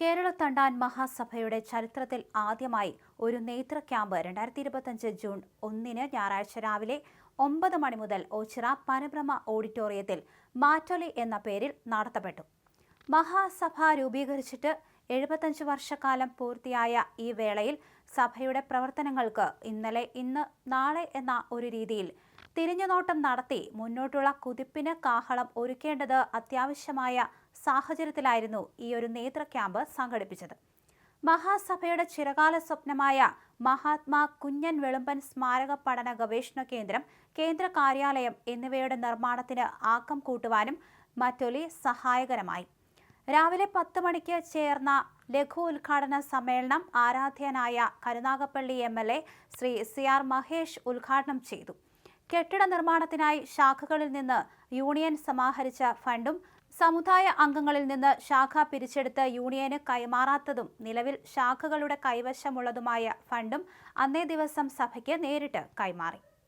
കേരള തണ്ടാൻ മഹാസഭയുടെ ചരിത്രത്തിൽ ആദ്യമായി ഒരു നേത്ര ക്യാമ്പ് രണ്ടായിരത്തി ഇരുപത്തഞ്ച് ജൂൺ ഒന്നിന് ഞായറാഴ്ച രാവിലെ ഒമ്പത് മണി മുതൽ ഓച്ചിറ പനബ്രഹ്മ ഓഡിറ്റോറിയത്തിൽ മാറ്റൊലി എന്ന പേരിൽ നടത്തപ്പെട്ടു. മഹാസഭ രൂപീകരിച്ചിട്ട് എഴുപത്തഞ്ച് വർഷക്കാലം പൂർത്തിയായ ഈ വേളയിൽ സഭയുടെ പ്രവർത്തനങ്ങൾക്ക് ഇന്നലെ ഇന്ന് നാളെ എന്ന ഒരു രീതിയിൽ തിരിഞ്ഞുനോട്ടം നടത്തി മുന്നോട്ടുള്ള കുതിപ്പിന് കാഹളം ഒരുക്കേണ്ടത് അത്യാവശ്യമായ സാഹചര്യത്തിലായിരുന്നു ഈ ഒരു നേതൃ ക്യാമ്പ് സംഘടിപ്പിച്ചത്. മഹാസഭയുടെ ചിരകാല സ്വപ്നമായ മഹാത്മാ കുഞ്ഞൻ വെളുമ്പൻ സ്മാരക പഠന ഗവേഷണ കേന്ദ്രം കേന്ദ്ര കാര്യാലയം എന്നിവയുടെ നിർമ്മാണത്തിന് ആക്കം കൂട്ടുവാനും മറ്റൊലി സഹായകരമായി. രാവിലെ പത്ത് മണിക്ക് ചേർന്ന ലഘു ഉദ്ഘാടന സമ്മേളനം ആരാധ്യനായ Karunagappally M L A Shri C R Mahesh ഉദ്ഘാടനം ചെയ്തു. കെട്ടിട നിർമ്മാണത്തിനായി ശാഖകളിൽ നിന്ന് യൂണിയൻ സമാഹരിച്ച ഫണ്ടും സമുദായ അംഗങ്ങളിൽ നിന്ന് ശാഖ പിരിച്ചെടുത്ത് യൂണിയന് കൈമാറാത്തതും നിലവിൽ ശാഖകളുടെ കൈവശമുള്ളതുമായ ഫണ്ടും അന്നേ ദിവസം സഭയ്ക്ക് നേരിട്ട് കൈമാറി.